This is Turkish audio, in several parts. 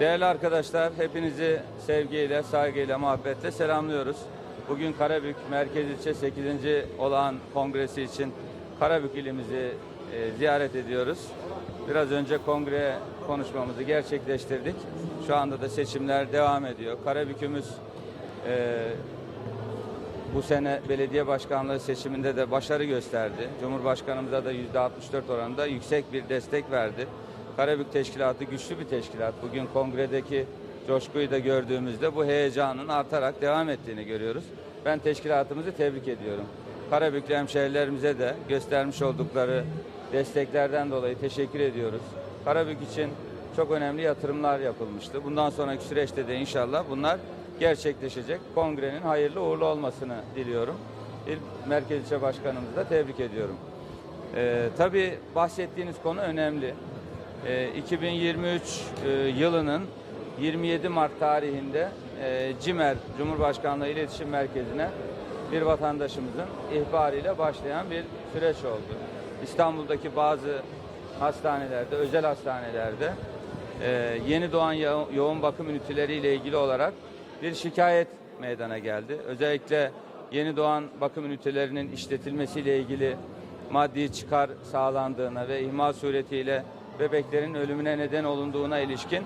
Değerli arkadaşlar, hepinizi sevgiyle, saygıyla, muhabbetle selamlıyoruz. Bugün Karabük Merkez İlçe 8. olağan kongresi için Karabük ilimizi e, ziyaret ediyoruz. Biraz önce kongre konuşmamızı gerçekleştirdik. Şu anda da seçimler devam ediyor. Karabük'ümüz e, bu sene belediye başkanlığı seçiminde de başarı gösterdi. Cumhurbaşkanımıza da %64 oranında yüksek bir destek verdi. Karabük Teşkilatı güçlü bir teşkilat. Bugün kongredeki coşkuyu da gördüğümüzde bu heyecanın artarak devam ettiğini görüyoruz. Ben teşkilatımızı tebrik ediyorum. Karabüklü hemşehrilerimize de göstermiş oldukları desteklerden dolayı teşekkür ediyoruz. Karabük için çok önemli yatırımlar yapılmıştı. Bundan sonraki süreçte de inşallah bunlar gerçekleşecek. Kongrenin hayırlı uğurlu olmasını diliyorum. İl Merkez İlçe Başkanımızı da tebrik ediyorum. Ee, tabii bahsettiğiniz konu önemli. Ee, 2023 e, yılının 27 Mart tarihinde e, CİMER Cumhurbaşkanlığı İletişim Merkezi'ne bir vatandaşımızın ihbarıyla başlayan bir süreç oldu. İstanbul'daki bazı hastanelerde, özel hastanelerde e, yeni doğan yo- yoğun bakım üniteleriyle ilgili olarak bir şikayet meydana geldi. Özellikle yeni doğan bakım ünitelerinin işletilmesiyle ilgili maddi çıkar sağlandığına ve ihmal suretiyle bebeklerin ölümüne neden olunduğuna ilişkin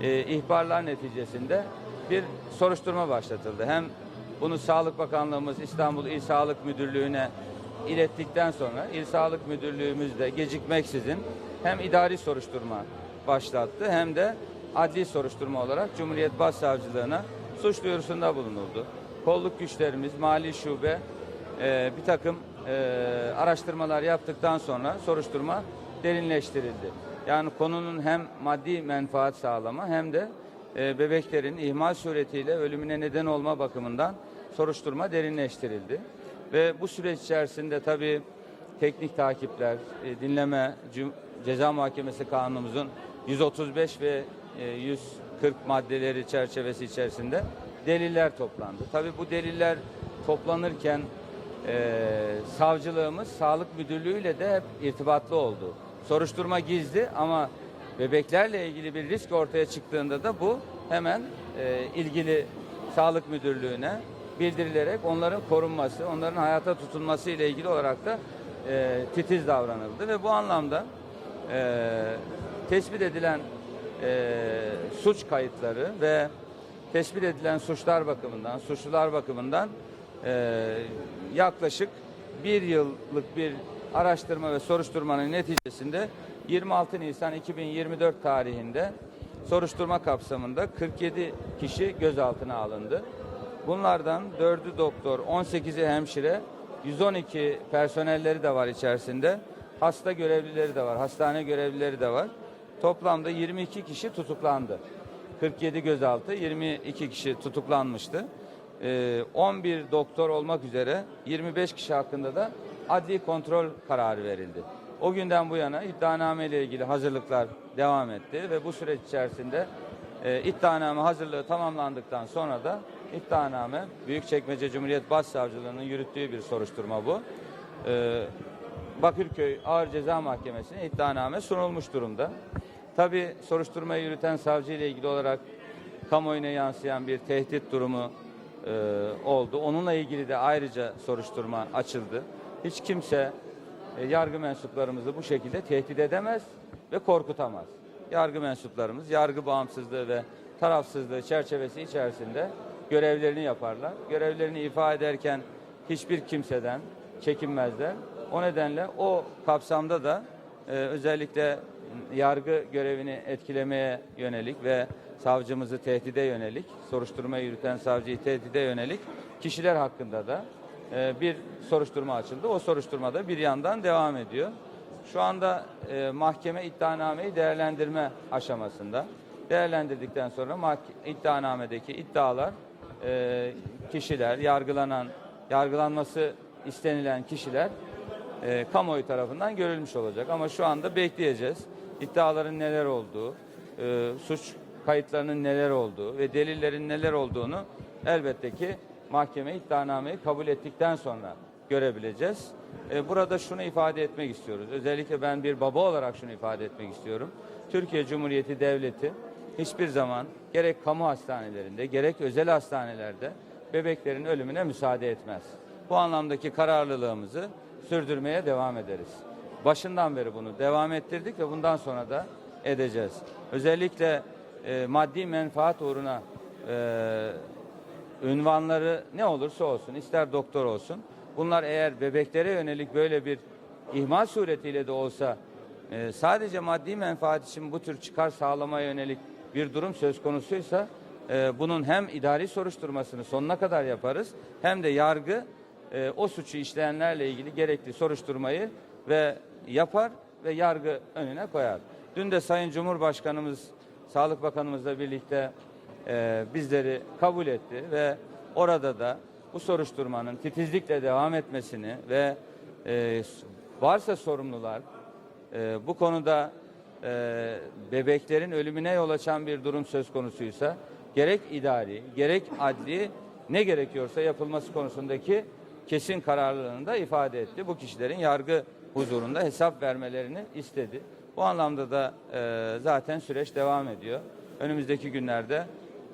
e, ihbarlar neticesinde bir soruşturma başlatıldı. Hem bunu Sağlık Bakanlığımız İstanbul İl Sağlık Müdürlüğü'ne ilettikten sonra İl Sağlık Müdürlüğümüz de gecikmeksizin hem idari soruşturma başlattı hem de adli soruşturma olarak Cumhuriyet Başsavcılığına suç duyurusunda bulunuldu. Kolluk güçlerimiz, mali şube e, bir takım e, araştırmalar yaptıktan sonra soruşturma derinleştirildi. Yani konunun hem maddi menfaat sağlama hem de e, bebeklerin ihmal suretiyle ölümüne neden olma bakımından soruşturma derinleştirildi. Ve bu süreç içerisinde tabii teknik takipler, e, dinleme, ceza muhakemesi kanunumuzun 135 ve e, 140 maddeleri çerçevesi içerisinde deliller toplandı. Tabii bu deliller toplanırken e, savcılığımız sağlık müdürlüğüyle de hep irtibatlı oldu. Soruşturma gizli ama bebeklerle ilgili bir risk ortaya çıktığında da bu hemen e, ilgili sağlık müdürlüğüne bildirilerek onların korunması, onların hayata tutunması ile ilgili olarak da e, titiz davranıldı ve bu anlamda e, tespit edilen e, suç kayıtları ve tespit edilen suçlar bakımından, suçlular bakımından e, yaklaşık bir yıllık bir araştırma ve soruşturmanın neticesinde 26 Nisan 2024 tarihinde soruşturma kapsamında 47 kişi gözaltına alındı. Bunlardan 4'ü doktor, 18'i hemşire, 112 personelleri de var içerisinde. Hasta görevlileri de var, hastane görevlileri de var. Toplamda 22 kişi tutuklandı. 47 gözaltı, 22 kişi tutuklanmıştı. Ee, 11 doktor olmak üzere 25 kişi hakkında da adli kontrol kararı verildi. O günden bu yana iddianame ile ilgili hazırlıklar devam etti ve bu süreç içerisinde e, iddianame hazırlığı tamamlandıktan sonra da iddianame Büyükçekmece Cumhuriyet Başsavcılığı'nın yürüttüğü bir soruşturma bu. Ee, Bakırköy Ağır Ceza Mahkemesi'ne iddianame sunulmuş durumda. Tabi soruşturmayı yürüten savcı ile ilgili olarak kamuoyuna yansıyan bir tehdit durumu e, oldu. Onunla ilgili de ayrıca soruşturma açıldı. Hiç kimse e, yargı mensuplarımızı bu şekilde tehdit edemez ve korkutamaz. Yargı mensuplarımız yargı bağımsızlığı ve tarafsızlığı çerçevesi içerisinde görevlerini yaparlar. Görevlerini ifa ederken hiçbir kimseden çekinmezler. O nedenle o kapsamda da e, özellikle yargı görevini etkilemeye yönelik ve savcımızı tehdide yönelik, soruşturma yürüten savcıyı tehdide yönelik kişiler hakkında da e, bir soruşturma açıldı. O soruşturma da bir yandan devam ediyor. Şu anda e, mahkeme iddianameyi değerlendirme aşamasında. Değerlendirdikten sonra iddianamedeki iddialar e, kişiler, yargılanan, yargılanması istenilen kişiler e, kamuoyu tarafından görülmüş olacak. Ama şu anda bekleyeceğiz. İddiaların neler olduğu, suç kayıtlarının neler olduğu ve delillerin neler olduğunu elbette ki mahkeme iddianameyi kabul ettikten sonra görebileceğiz. E, burada şunu ifade etmek istiyoruz. Özellikle ben bir baba olarak şunu ifade etmek istiyorum. Türkiye Cumhuriyeti Devleti hiçbir zaman gerek kamu hastanelerinde gerek özel hastanelerde bebeklerin ölümüne müsaade etmez. Bu anlamdaki kararlılığımızı sürdürmeye devam ederiz. Başından beri bunu devam ettirdik ve bundan sonra da edeceğiz. Özellikle e, maddi menfaat uğruna e, ünvanları ne olursa olsun, ister doktor olsun, bunlar eğer bebeklere yönelik böyle bir ihmal suretiyle de olsa e, sadece maddi menfaat için bu tür çıkar sağlamaya yönelik bir durum söz konusuysa e, bunun hem idari soruşturmasını sonuna kadar yaparız hem de yargı e, o suçu işleyenlerle ilgili gerekli soruşturmayı ve yapar ve yargı önüne koyar. Dün de Sayın Cumhurbaşkanımız, Sağlık Bakanımızla birlikte e, bizleri kabul etti ve orada da bu soruşturmanın titizlikle devam etmesini ve e, varsa sorumlular e, bu konuda e, bebeklerin ölümüne yol açan bir durum söz konusuysa gerek idari gerek adli ne gerekiyorsa yapılması konusundaki kesin kararlılığını da ifade etti. Bu kişilerin yargı huzurunda hesap vermelerini istedi. Bu anlamda da e, zaten süreç devam ediyor. Önümüzdeki günlerde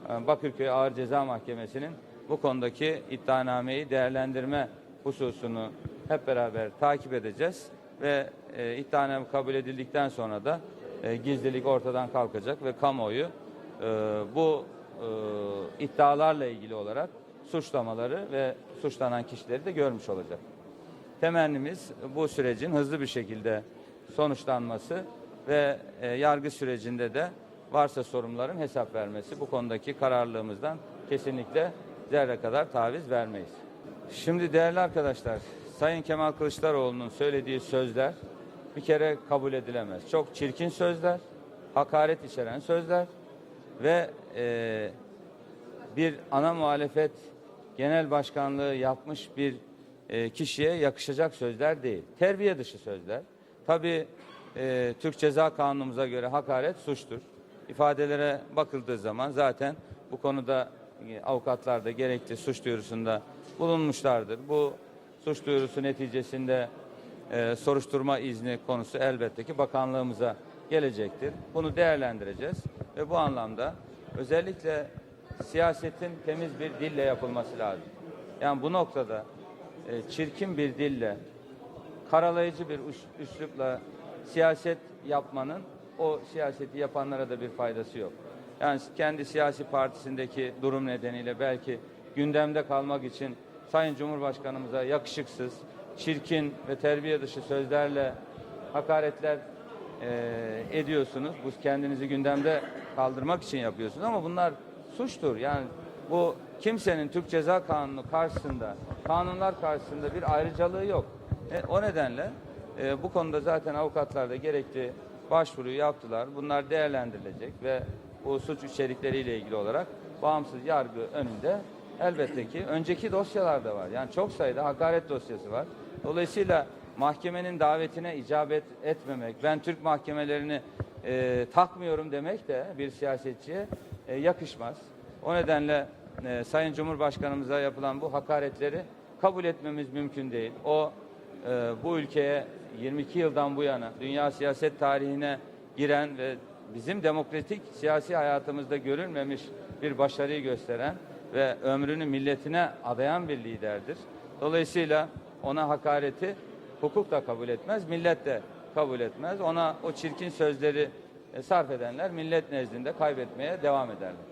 Bakırköy Ağır Ceza Mahkemesi'nin bu konudaki iddianameyi değerlendirme hususunu hep beraber takip edeceğiz ve e, iddianame kabul edildikten sonra da e, gizlilik ortadan kalkacak ve kamuoyu e, bu e, iddialarla ilgili olarak suçlamaları ve suçlanan kişileri de görmüş olacak. Temennimiz bu sürecin hızlı bir şekilde sonuçlanması ve e, yargı sürecinde de varsa sorumluların hesap vermesi. Bu konudaki kararlılığımızdan kesinlikle zerre kadar taviz vermeyiz. Şimdi değerli arkadaşlar, Sayın Kemal Kılıçdaroğlu'nun söylediği sözler bir kere kabul edilemez. Çok çirkin sözler, hakaret içeren sözler ve e, bir ana muhalefet genel başkanlığı yapmış bir e, kişiye yakışacak sözler değil. Terbiye dışı sözler. Tabii e, Türk Ceza Kanunumuza göre hakaret suçtur. İfadelere bakıldığı zaman zaten bu konuda e, avukatlar da gerekli suç duyurusunda bulunmuşlardır. Bu suç duyurusu neticesinde e, soruşturma izni konusu elbette ki bakanlığımıza gelecektir. Bunu değerlendireceğiz ve bu anlamda özellikle siyasetin temiz bir dille yapılması lazım. Yani bu noktada e, çirkin bir dille, karalayıcı bir üs- üslupla siyaset yapmanın o siyaseti yapanlara da bir faydası yok. Yani kendi siyasi partisindeki durum nedeniyle belki gündemde kalmak için Sayın Cumhurbaşkanımıza yakışıksız, çirkin ve terbiye dışı sözlerle hakaretler e, ediyorsunuz. Bu kendinizi gündemde kaldırmak için yapıyorsunuz ama bunlar suçtur. Yani bu kimsenin Türk Ceza Kanunu karşısında, kanunlar karşısında bir ayrıcalığı yok. E, o nedenle e, bu konuda zaten avukatlar da gerekli başvuruyu yaptılar. Bunlar değerlendirilecek ve bu suç içerikleriyle ilgili olarak bağımsız yargı önünde elbette ki önceki dosyalar da var. Yani çok sayıda hakaret dosyası var. Dolayısıyla mahkemenin davetine icabet etmemek, ben Türk mahkemelerini e, takmıyorum demek de bir siyasetçiye e, yakışmaz. O nedenle e, Sayın Cumhurbaşkanımıza yapılan bu hakaretleri kabul etmemiz mümkün değil. O e, bu ülkeye 22 yıldan bu yana dünya siyaset tarihine giren ve bizim demokratik siyasi hayatımızda görülmemiş bir başarıyı gösteren ve ömrünü milletine adayan bir liderdir. Dolayısıyla ona hakareti hukuk da kabul etmez, millet de kabul etmez. Ona o çirkin sözleri e, sarf edenler millet nezdinde kaybetmeye devam ederler.